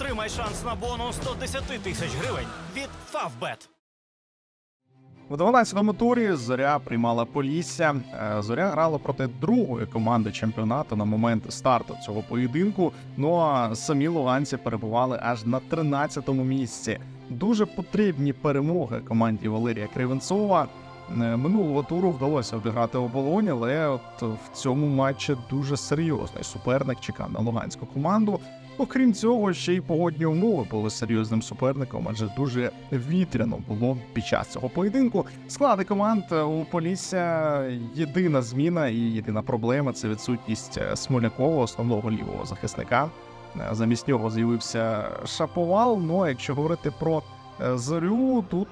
Отримай шанс на бонус 110 тисяч гривень від Favbet. В 12-му турі зоря приймала Полісся. Е, Зоря грала проти другої команди чемпіонату на момент старту цього поєдинку. Ну а самі луганці перебували аж на 13-му місці. Дуже потрібні перемоги команді Валерія Кривенцова. Е, Минулого туру вдалося обіграти оболонь, але от в цьому матчі дуже серйозний суперник чекав на луганську команду. Окрім цього, ще й погодні умови були серйозним суперником, адже дуже вітряно було під час цього поєдинку. Склади команд у Полісся єдина зміна і єдина проблема це відсутність е, Смолякова, основного лівого захисника. Е, Замість нього з'явився Шаповал. Ну а якщо говорити про е, зорю, тут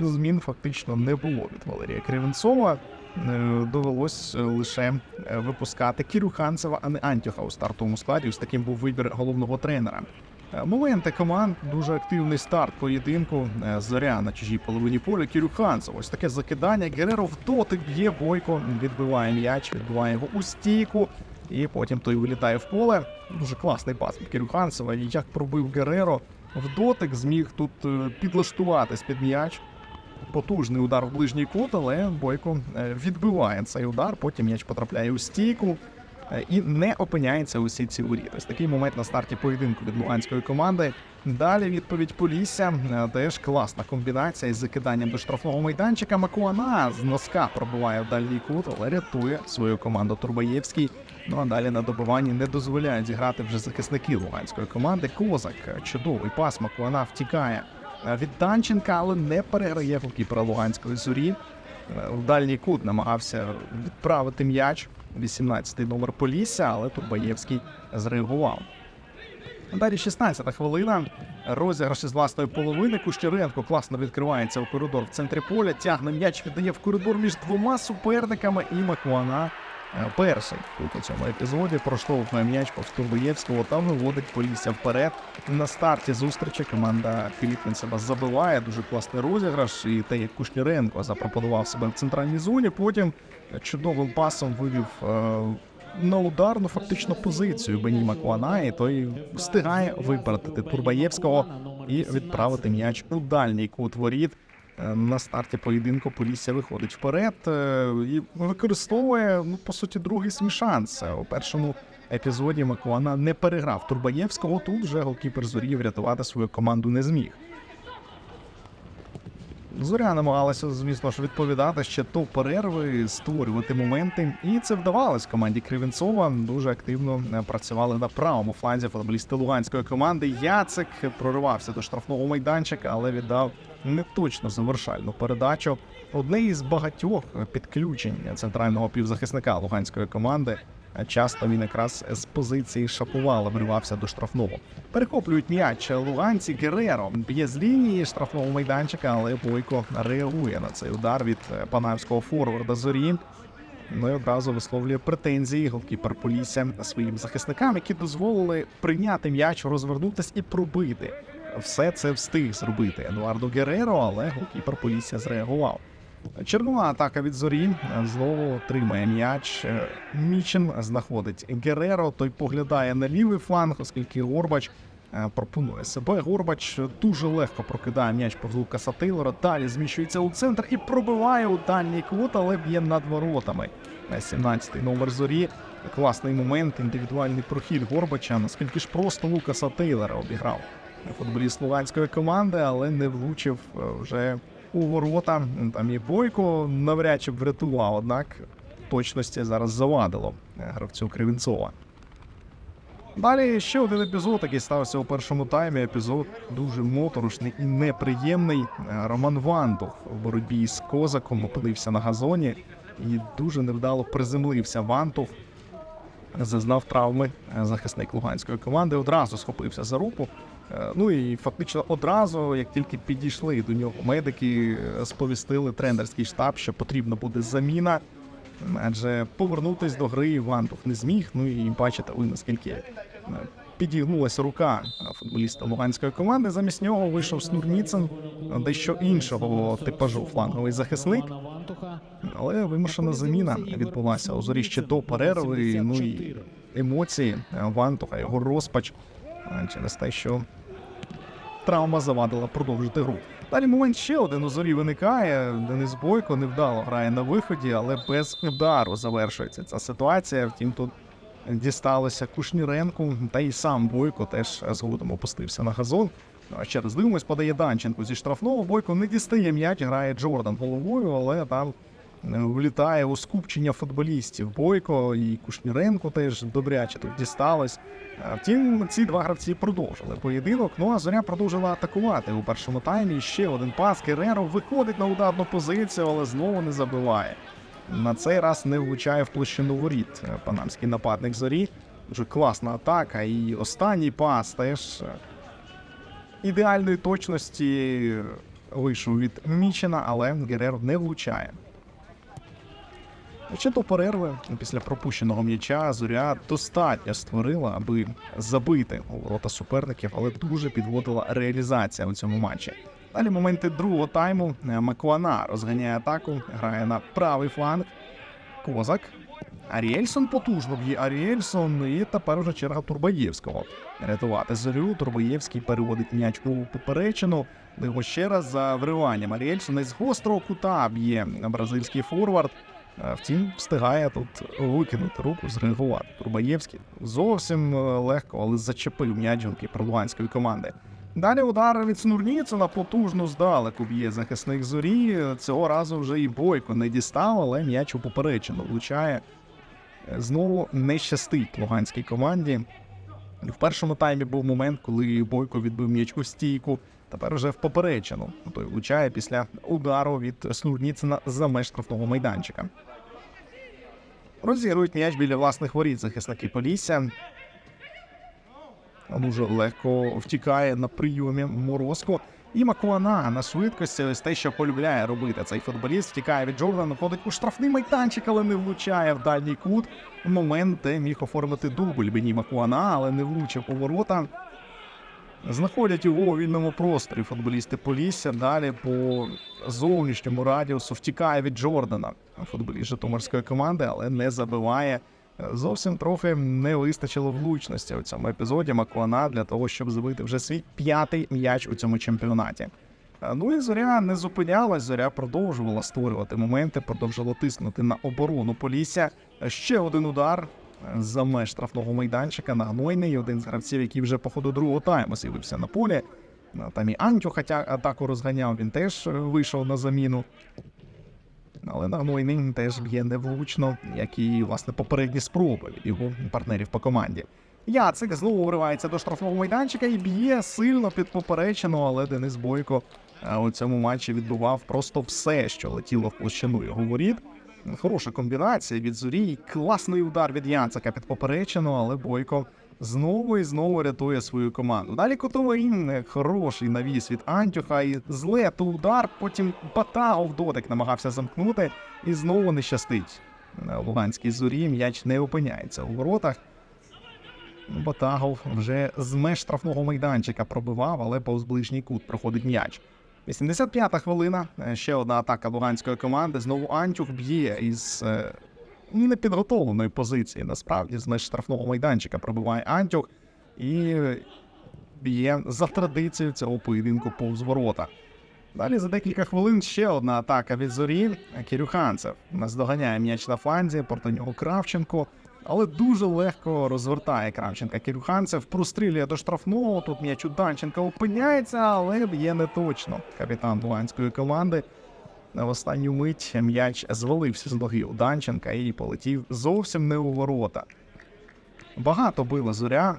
змін фактично не було від Валерія Кривенцова. Е, Довелось е, лише е, випускати Кірю Ханцева, а не Антюха у стартовому складі. Ось таким був вибір головного тренера. Моменти команд дуже активний старт поєдинку. Зоря на чужій половині поля. Кірю. Ось таке закидання. Гереро в дотик б'є бойко, відбиває м'яч, відбиває його у стійку. І потім той вилітає в поле. Дуже класний пас від Кірю. Як пробив Гереро в дотик, зміг тут підлаштуватись під м'яч. Потужний удар в ближній кут, але Бойко е, відбиває цей удар. Потім м'яч потрапляє у стійку е, і не опиняється у сітці воріт. Ось такий момент на старті поєдинку від луганської команди. Далі відповідь Полісся. Е, Теж класна комбінація із закиданням до штрафного майданчика. Макуана з носка пробиває в дальній кут, але рятує свою команду Турбаєвський. Ну а далі на добиванні не дозволяють зіграти вже захисники луганської команди. Козак чудовий пас Макуана втікає від Данченка, але не переграє голкіпера Луганської зорі. Е, В дальній кут намагався відправити м'яч. 18-й номер Полісся, але Турбаєвський зреагував. Далі 16-та хвилина. Розіграш із власної половини. Кущеренко класно відкривається у коридор в центрі поля. Тягне м'яч, віддає в коридор між двома суперниками і Макуана. Е, Перший тут у цьому епізоді проштовхує м'яч повз Турбоєвського та виводить Полісся вперед. На старті зустрічі команда Квітвінцева забиває дуже класний розіграш. І те, як Кушніренко запропонував себе в центральній зоні. Потім чудовим пасом вивів е, на ударну фактично позицію Бені Макуана, і той встигає випередити Турбаєвського і відправити м'яч у дальній кут воріт. Е, На старті поєдинку Полісся виходить вперед е, і використовує ну по суті другий свій шанс. У першому епізоді Макуана не переграв Турбаєвського. Тут вже голкіпер зорів врятувати свою команду не зміг. Зоря намагалася, звісно ж, відповідати ще до перерви, створювати моменти, і це вдавалось команді Кривенцова. Дуже активно е, працювали на правому фланзі футболісти луганської команди. Яцик проривався до штрафного майданчика, але віддав неточно завершальну передачу. Одне із багатьох підключень центрального півзахисника луганської команди. Часто він якраз з позиції шапувала вривався до штрафного. Перехоплюють м'яч луганці Гереро б'є з лінії штрафного майданчика, але Бойко реагує на цей удар від е, панамського форварда зорі. Ну і одразу висловлює претензії голкіпер Полісся своїм захисникам, які дозволили прийняти м'яч, розвернутись і пробити. Все це встиг зробити Едуардо Гереро, але голкіпер Полісся зреагував. Чергова атака від зорі знову отримає м'яч. Е, Мічин знаходить Гереро. Той поглядає на лівий фланг, оскільки Горбач е, пропонує себе. Горбач дуже легко прокидає м'яч повз Лукаса Тейлора. Далі зміщується у центр і пробиває у дальній кут, але б'є над воротами. 17-й номер зорі. Класний момент, індивідуальний прохід Горбача. Наскільки ж просто Лукаса Тейлора обіграв футболіст луганської команди, але не влучив е, вже у ворота. Там і Бойко навряд чи б врятував, однак точності зараз завадило е, гравцю Кривінцова. Далі ще один епізод, який стався у першому таймі. Епізод дуже моторошний і неприємний. Е, Роман Вантух в боротьбі з козаком опинився на газоні і дуже невдало приземлився Вантух. Зазнав травми е, захисник луганської команди. Одразу схопився за руку. Е, Ну і фактично одразу, як тільки підійшли до нього медики, е, сповістили тренерський штаб, що потрібна буде заміна. Адже повернутись до гри Вантух не зміг. Ну і бачите, ви наскільки е, підігнулася рука футболіста луганської команди. Замість нього вийшов Снурніцин, дещо іншого типажу фланговий захисник. Але вимушена заміна відбулася у зорі ще до перерви. Ну і емоції Вантуха, його розпач через те, що травма завадила продовжити гру. Далі момент ще один у зорі виникає. Денис Бойко невдало грає на виході, але без удару завершується ця ситуація. Втім, тут дісталося Кушніренку, та й сам Бойко теж згодом опустився на газон. Ну, а ще раз дивимось, подає Данченко зі штрафного. Бойко не дістає м'яч, грає Джордан головою, але там влітає у скупчення футболістів. Бойко і Кушніренко теж добряче тут дісталось. Втім, ці два гравці продовжили поєдинок. Ну а зоря продовжила атакувати у першому таймі. Ще один пас. Кереро виходить на ударну позицію, але знову не забиває. На цей раз не влучає в площину воріт. е, Панамський нападник зорі. Дуже класна атака. І останній пас теж е, ідеальної точності вийшов від Мічена, але Гереро не влучає. Ще до перерви після пропущеного м'яча зоря достатньо створила, аби забити у ворота суперників, але дуже підводила реалізація у цьому матчі. Далі моменти другого тайму Макуана розганяє атаку, грає на правий фланг. Козак. Аріельсон потужно б'є Аріельсон, і тепер уже черга Турбаєвського. Рятувати зорю. Турбаєвський переводить м'яч у поперечину. Його ще раз за вриванням Аріельсона з гострого кута б'є бразильський форвард. Е, Втім, встигає тут викинути руку, зреагувати. Турбаєвський зовсім е, легко, але зачепив м'яч голкіпер луганської команди. Далі удар від Снурніцина потужно здалеку б'є захисник зорі. Цього разу вже і бойко не дістав, але м'яч у поперечину влучає. Е, Знову не щастить луганській команді. В першому таймі був момент, коли Бойко відбив м'яч у стійку. Тепер вже в поперечину. Той влучає після удару від Снурніцина за меж штрафного майданчика. Розігрують м'яч біля власних воріт захисники Полісся. Дуже легко втікає на прийомі Морозко. І Макуана на швидкості, ось те, що полюбляє робити цей футболіст, втікає від Джордана, ходить у штрафний майданчик, але не влучає в дальній кут. Момент, де міг оформити дубль Бені Макуана, але не влучив у ворота. Знаходять його у вільному просторі футболісти Полісся. Далі по зовнішньому радіусу втікає від Джордана. Футболіст Житомирської команди, але не забиває. Зовсім трохи не вистачило влучності у цьому епізоді Макуана для того, щоб забити вже свій п'ятий м'яч у цьому чемпіонаті. Ну і зоря не зупинялась, зоря продовжувала створювати моменти, продовжувала тиснути на оборону Полісся. Ще один удар за меж штрафного майданчика на гнойний. Один з гравців, який вже по ходу другого тайму з'явився на полі. Там і Антю, хоча атаку розганяв, він теж е, вийшов на заміну. Але на гнойний теж б'є невлучно, як і власне попередні спроби від його партнерів по команді. Яцик знову вривається до штрафного майданчика і б'є сильно під поперечину, але Денис Бойко е, у цьому матчі відбував просто все, що летіло в площину його воріт. Хороша комбінація від зорі, класний удар від Яцика під поперечину, але Бойко знову і знову рятує свою команду. Далі котовий хороший навіс від Антюха і зле то удар. Потім Батагов дотик намагався замкнути і знову не щастить. Луганській зорі м'яч не опиняється у воротах. Батагов вже з меж штрафного майданчика пробивав, але повз ближній кут проходить м'яч. 85-та хвилина. е, Ще одна атака луганської команди. Знову Антюх б'є із е, непідготовленої позиції. Насправді, з меж штрафного майданчика пробиває Антюх і б'є за традицією цього поєдинку повз ворота. Далі за декілька хвилин ще одна атака від зорі. Кірюханцев наздоганяє м'яч на фланзі, проти нього Кравченко. Але дуже легко розвертає Кравченка Кірюханцев, прострілює до штрафного. Тут м'яч у Данченка опиняється, але б'є не точно. Капітан луганської команди в останню мить м'яч звалився з ноги у Данченка і полетів зовсім не у ворота. Багато била зоря.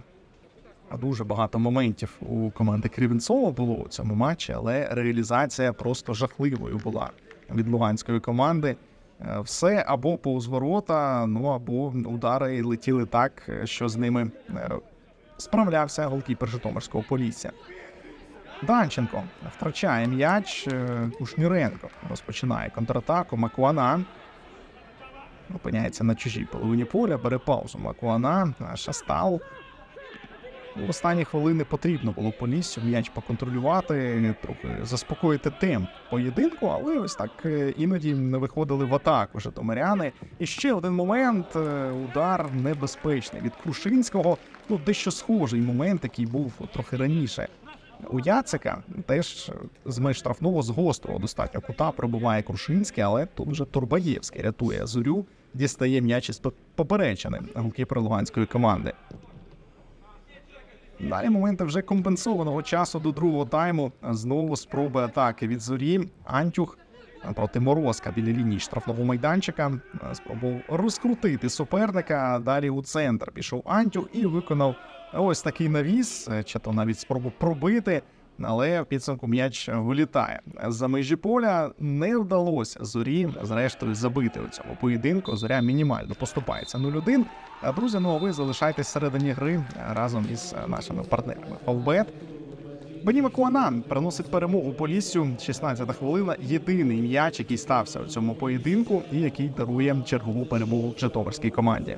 Дуже багато моментів у команди Кривенцова було у цьому матчі, але реалізація просто жахливою була від луганської команди. Е, Все або повз ворота, ну або удари летіли так, е, що з ними е, справлявся голкіпер Житомирського Полісся. Данченко втрачає м'яч. Кушніренко розпочинає контратаку. Макуана опиняється на чужій половині поля, бере паузу. Макуана, Шастал. В останні хвилини потрібно було Поліссю м'яч поконтролювати, трохи заспокоїти темп поєдинку, але ось так е, іноді не виходили в атаку житомиряни. І ще один момент: е, удар небезпечний від Крушинського. Ну, дещо схожий момент, який був трохи раніше. У Яцика теж з меж штрафного з гострого достатньо кута пробиває Крушинський, але тут вже Турбаєвський рятує зорю, дістає м'яч із поперечини голкіпер луганської команди. Далі моменти вже компенсованого часу до другого тайму. Знову спроби атаки від зорі. Антюх проти Морозка біля лінії штрафного майданчика. Спробував розкрутити суперника. Далі у центр пішов Антюх і виконав ось такий навіс, чи то навіть спробу пробити. Але в підсумку м'яч вилітає за межі поля. Не вдалося зорі зрештою забити у цьому поєдинку. Зоря мінімально поступається 0-1. А, Друзі, ну а ви залишайтесь всередині гри разом із нашими партнерами. Фавбет. Беніма Куанан приносить перемогу Поліссю. 16-та хвилина. Єдиний м'яч, який стався у цьому поєдинку, і який дарує чергову перемогу Житомирській команді.